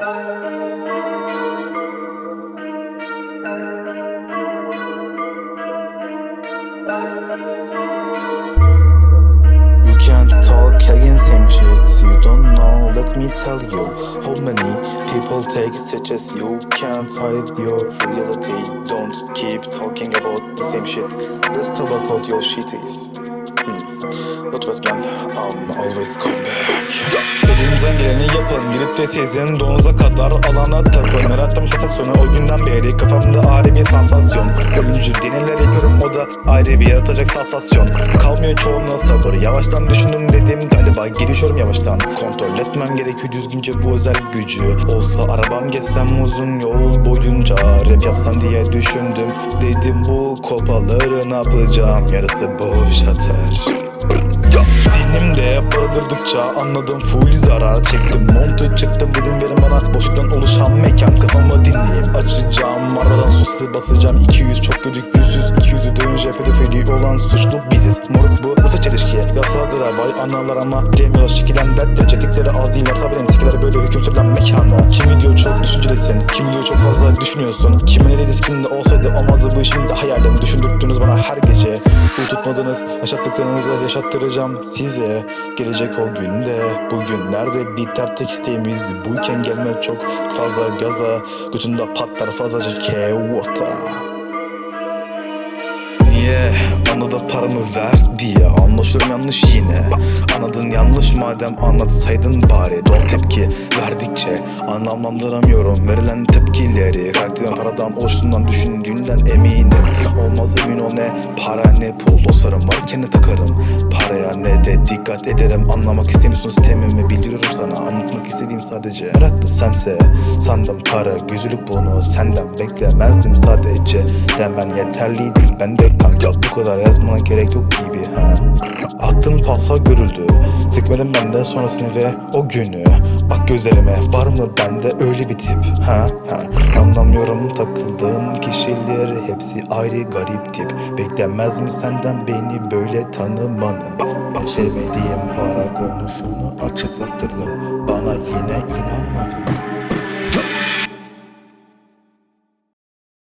You can't talk against same shit you don't know. Let me tell you how many people take such as you can't hide your reality. Don't keep talking about the same shit. Let's talk about your shit is. Hmm. Was again. Um, always come back. Elinizden geleni yapın Gidip de sizin donuza kadar alana takın Yarattım sensasyonu o günden beri Kafamda ayrı bir sansasyon. Ölümcül deneler yapıyorum o da ayrı bir yaratacak sansasyon. Kalmıyor çoğunluğa sabır. Yavaştan düşündüm dedim. Galiba gelişiyorum yavaştan. Kontrol etmem gerekiyor düzgünce bu özel gücü. Olsa arabam geçsem uzun yol boyunca Rap yapsam diye düşündüm. Dedim bu kopaları ne yapacağım? Yarısı boş atar Zihnimde barındırdıkça anladım. Full zarar Çektim. Montu çıktım. Dedim verin bana. Boşluktan oluşan mekan. Kafamı dinleyeyim açacağım. Aradan susu basacağım. 200 çok kötü. Yüzsüz 200'ü dönünce pedofili olan suçlu biziz. Moruk bu. Nasıl çelişki? Yasadır bay analar ama demiyorlar şekilen dertler Çetikleri ağzıyla tabiren sikiler böyle hüküm sürülen mekanı Kimi diyor çok düşüncelisin kimi diyor çok fazla düşünüyorsun. Kimin eli diskinde olsaydı olmazdı bu işim de hayalim. Düşündürttünüz bana her gece Bu tutmadınız. Yaşattıklarınızı yaşattıracağım size. Gelecek o günde bugün nerede? Biter tek isteğimiz Buyken gelmek çok fazla gaza. Götünde patlar fazlaca kevota Niye? Ona da paramı ver diye Anlaşıyorum yanlış yine. Anladın yanlış madem anlatsaydın bari. Doğal tepki verdikçe Anlamlandıramıyorum. Verilen tepkileri Karakterin paradan oluştuğundan düşündüğünden eminim. Olmaz dikkat ederim Anlamak istemiyorsun. Sistemimi bildiriyorum sana. Anlatmak istediğim sadece Meraklı sense. Sandım para gözülük bunu Senden beklemezdim sadece. Demen yeterliydi ben de. Kanka Bu kadar yazmana gerek yok gibi ha Attığın pasa görüldü. Sekmedim ben de sonrasını ve o günü. Bak gözlerime var mı bende öyle bir tip? Ha ha. Anlamıyorum takıldığın kişiler Hepsi ayrı garip tip. Beklemez mi senden beni böyle tanımanı? Sevmediğim para konusunu açıklattırdım Bana yine inanmadın